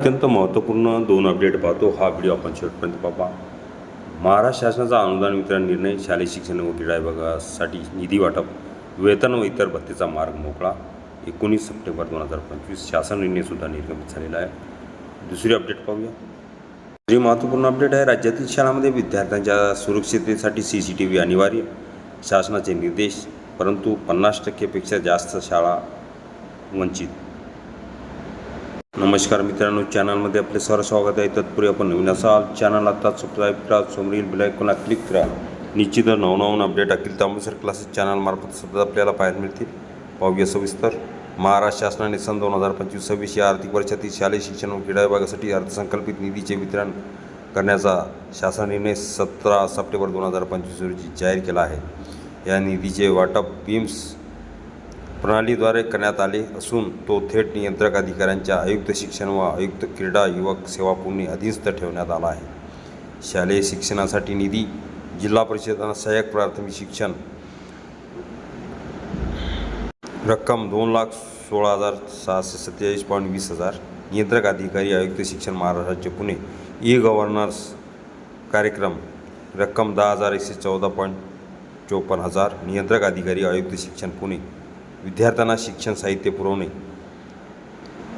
अत्यंत महत्त्वपूर्ण दोन अपडेट पाहतो. हा व्हिडिओ आपण शेवटपर्यंत पाहा. महाराष्ट्र शासनाचा अनुदान वितरण निर्णय शालेय शिक्षण व क्रीडा विभागासाठी निधी वाटप वेतन व इतर भत्तेचा मार्ग मोकळा. एकोणीस सप्टेंबर दोन हजार पंचवीस शासन निर्णयसुद्धा निर्गमित झालेला आहे. दुसरी अपडेट पाहूया. दुसरी महत्त्वपूर्ण अपडेट आहे राज्यातील शाळांमध्ये विद्यार्थ्यांच्या सुरक्षिततेसाठी सी सी टी व्ही अनिवार्य. शासनाचे निर्देश परंतु पन्नास टक्केपेक्षा जास्त शाळा वंचित. नमस्कार मित्रांनो चॅनलमध्ये आपले सर स्वागत आहे. तत्पूर्वी आपण नवीन असाल चॅनल आता सबस्क्राईब करा समोरील बेलायकोनला क्लिक करा. निश्चित नवनवून अपडेट टाकील त्यामुळे सर क्लासेस चॅनलमार्फत सतत आपल्याला पाहायला मिळतील. पाहूया सविस्तर. महाराष्ट्र शासनाने सन दोन हजार पंचवीस सव्वीस या आर्थिक वर्षातील शालेय शिक्षण व क्रीडा विभागासाठी अर्थसंकल्पित निधीचे वितरण करण्याचा शासन निर्णय सतरा सप्टेंबर दोन हजार पंचवीस रोजी जाहीर केला आहे. या निधीचे वाटप बीम्स प्रणालीद्वारे करण्यात आले असून तो थेट नियंत्रक अधिकाऱ्यांच्या आयुक्त शिक्षण व आयुक्त क्रीडा युवक सेवा पुणे अधीनस्थ ठेवण्यात आला आहे. शालेय शिक्षणासाठी निधी जिल्हा परिषदांना सहाय्यक प्राथमिक शिक्षण रक्कम दोन लाख सोळा हजार सहाशे सत्तेचाळीस पॉईंट वीस हजार. नियंत्रक अधिकारी आयुक्त शिक्षण महाराष्ट्राचे पुणे. ई गव्हर्नर्स कार्यक्रम रक्कम दहा हजार एकशे चौदा पॉईंट चोपन्न हजार. नियंत्रक अधिकारी आयुक्त शिक्षण पुणे. विद्यार्थ्यांना शिक्षण साहित्य पुरवणे.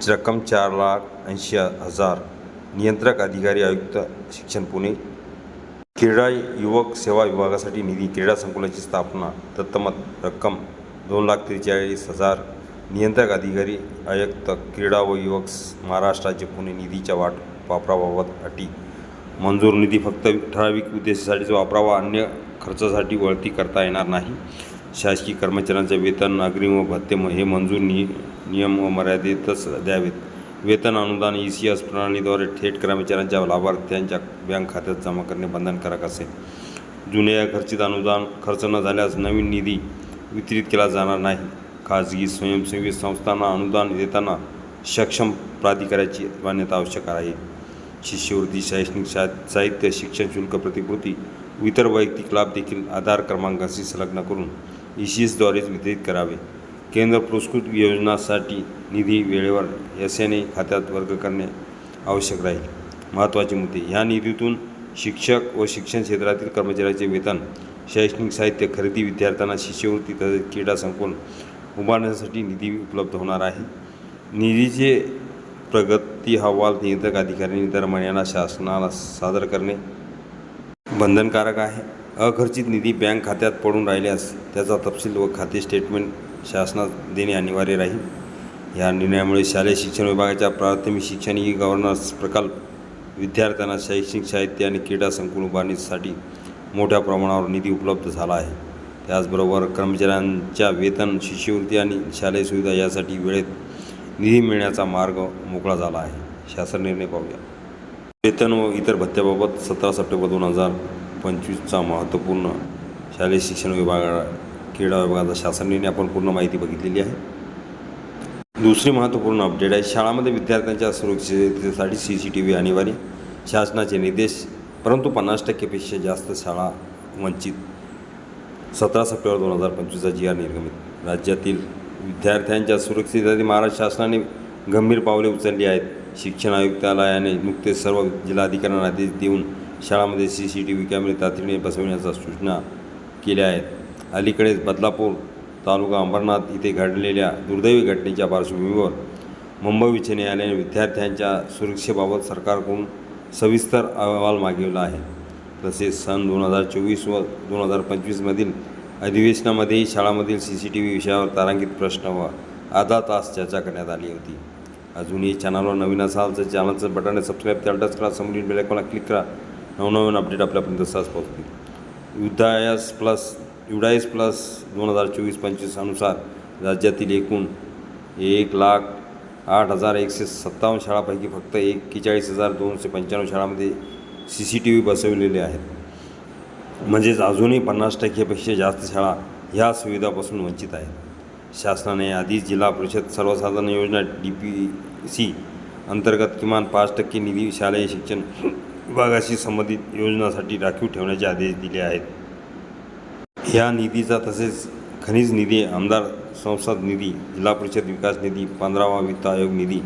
रक्कम चार लाख ऐंशी हजार. नियंत्रक अधिकारी आयुक्त शिक्षण पुणे. क्रीडा युवक सेवा विभागासाठी निधी क्रीडा संकुलाची स्थापना दत्तमत रक्कम दोन लाख त्रेचाळीस हजार. नियंत्रक अधिकारी आयुक्त क्रीडा व युवक महाराष्ट्र राज्य पुणे निधीच्या वाट वापराबाबत अटी. मंजूर निधी फक्त ठराविक उद्देशासाठीच वापरावा अन्य खर्चासाठी वळती करता येणार नाही. शासकीय कर्मचाऱ्यांचे वेतन अग्रिम व भत्ते हे मंजूर नि नियम व मर्यादेतच द्यावेत. वेतन अनुदान ई सी एस प्रणालीद्वारे थेट कर्मचाऱ्यांच्या लाभार्थ्यांच्या बँक खात्यात जमा करणे बंधनकारक असेल. जुन्या खर्चित अनुदान खर्च न झाल्यास नवीन निधी वितरित केला जाणार नाही. खाजगी स्वयंसेवी संस्थांना अनुदान देताना सक्षम प्राधिकाऱ्याची मान्यता आवश्यक आहे. शिष्यवृत्ती शैक्षणिक सा साहित्य शिक्षण शुल्क प्रतिकृती इतर वैयक्तिक लाभ देखील आधार क्रमांकाशी संलग्न करून ई सी एसद्वारेच वितरित करावे. केंद्र पुरस्कृत योजनासाठी निधी वेळेवर एस एन ए खात्यात वर्ग करणे आवश्यक राहील. महत्त्वाचे मुद्दे ह्या निधीतून शिक्षक व शिक्षण क्षेत्रातील कर्मचाऱ्याचे वेतन शैक्षणिक साहित्य खरेदी विद्यार्थ्यांना शिष्यवृत्ती तसेच क्रीडा संकुल उभारण्यासाठी निधी उपलब्ध होणार आहे. निधीचे प्रगती अहवाल नियंत्रक अधिकाऱ्यांनी दर महिन्याला शासनाला सादर करणे बंधनकारक आहे. अखर्चित निधी बँक खात्यात पडून राहिल्यास त्याचा तपशील व खाते स्टेटमेंट शासनात देणे अनिवार्य राहील. या निर्णयामुळे शालेय शिक्षण विभागाच्या प्राथमिक शिक्षण ई गव्हर्नन्स प्रकल्प विद्यार्थ्यांना शैक्षणिक साहित्य आणि क्रीडा संकुल उभारणीसाठी मोठ्या प्रमाणावर निधी उपलब्ध झाला आहे. त्याचबरोबर कर्मचाऱ्यांच्या वेतन शिष्यवृत्ती आणि शालेय सुविधा यासाठी वेळेत निधी मिळण्याचा मार्ग मोकळा झाला आहे. शासन निर्णय पाहूया. वेतन व इतर भत्त्याबाबत सतरा सप्टेंबर दोन हजार पंचवीसचा महत्त्वपूर्ण शालेय शिक्षण विभागा क्रीडा विभागाचा शासन निर्णय आपण पूर्ण माहिती बघितलेली आहे. दुसरी महत्त्वपूर्ण अपडेट आहे. शाळामध्ये विद्यार्थ्यांच्या सुरक्षिततेसाठी सी सी टी व्ही अनिवार्य. शासनाचे निर्देश परंतु पन्नास टक्केपेक्षा जास्त शाळा वंचित. सतरा सप्टेंबर दोन हजार पंचवीसचा जी आर निर्गमित. राज्यातील विद्यार्थ्यांच्या सुरक्षिततेसाठी महाराष्ट्र शासनाने गंभीर पावले उचलली आहेत. शिक्षण आयुक्तालयाने नुकतेच सर्व जिल्हाधिकाऱ्यांना आदेश देऊन शाळांमध्ये सी सी टी व्ही कॅमेरे तातडीने बसवण्याच्या सूचना केल्या आहेत. अलीकडेच बदलापूर तालुका अंबरनाथ इथे घडलेल्या दुर्दैवी घटनेच्या पार्श्वभूमीवर मुंबई उच्च न्यायालयाने विद्यार्थ्यांच्या सुरक्षेबाबत सरकारकडून सविस्तर अहवाल मागवला आहे. तसेच सन दोन हजार चोवीस व दोन हजार पंचवीसमधील अधिवेशनामध्येही शाळामधील सी सी टी व्ही विषयावर तारांकित प्रश्न व अर्धा तास चर्चा करण्यात आली होती. अजूनही चॅनलवर नवीन असाल तर चॅनलचं बटन सबस्क्राईब त्याला टच करा समोरील बेलायकॉनला क्लिक करा. नवनवीन अपडेट आपल्यापर्यंत सहज पोहोचतील. युद्धायस प्लस युडायस प्लस दोन हजार चोवीस पंचवीस अनुसार राज्यातील एकूण एक लाख आठ हजार एकशे सत्तावन्न शाळापैकी फक्त एक्केचाळीस हजार दोनशे पंच्याण्णव शाळांमध्ये सी सी टी व्ही बसवलेले आहेत. म्हणजेच अजूनही पन्नास टक्केपेक्षा जास्त शाळा ह्या सुविधापासून वंचित आहेत. शासनाने आधीच जिल्हा परिषद सर्वसाधारण योजना डी पी सी अंतर्गत किमान पाच टक्के निधी शालेय शिक्षण विभागाशी संबंधित योजनासाठी राखीव ठेवण्याचे आदेश दिले आहेत. ह्या निधीचा तसेच खनिज निधी आमदार संसद निधी जिल्हा परिषद विकास निधी पंधरावा वित्त आयोग निधी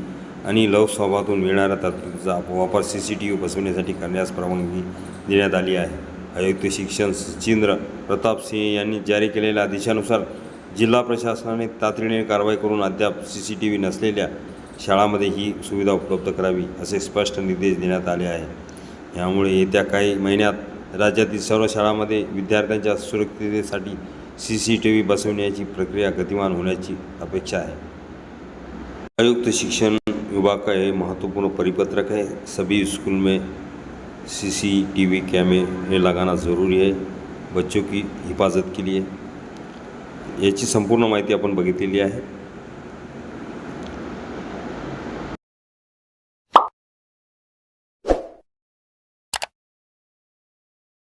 आणि लोकसभातून मिळणाऱ्या तरतुदीचा वापर सी सी टी व्ही बसवण्यासाठी करण्यास परवानगी देण्यात आली आहे. आयुक्त शिक्षण सचिंद्र प्रताप सिंह यांनी जारी केलेल्या आदेशानुसार जिल्हा प्रशासनाने तातडीने कारवाई करून अद्याप सी सी टी व्ही नसलेल्या शाळामध्ये ही सुविधा उपलब्ध करावी असे स्पष्ट निर्देश देण्यात आले आहे यामुळे येत्या काही महिन्यात राज्यातील सर्व शाळांमध्ये विद्यार्थ्यांच्या सुरक्षिततेसाठी सी सी टी व्ही बसवण्याची प्रक्रिया गतिमान होण्याची अपेक्षा आहे. आयुक्त शिक्षण विभाग का ये महत्त्वपूर्ण परिपत्रक है सभी स्कूल में सी सी टी व्ही कैमरे लगाना ज़रूरी है. बच्चों की हिफाजत के लिए याची संपूर्ण माहिती आपण बघितलेली आहे.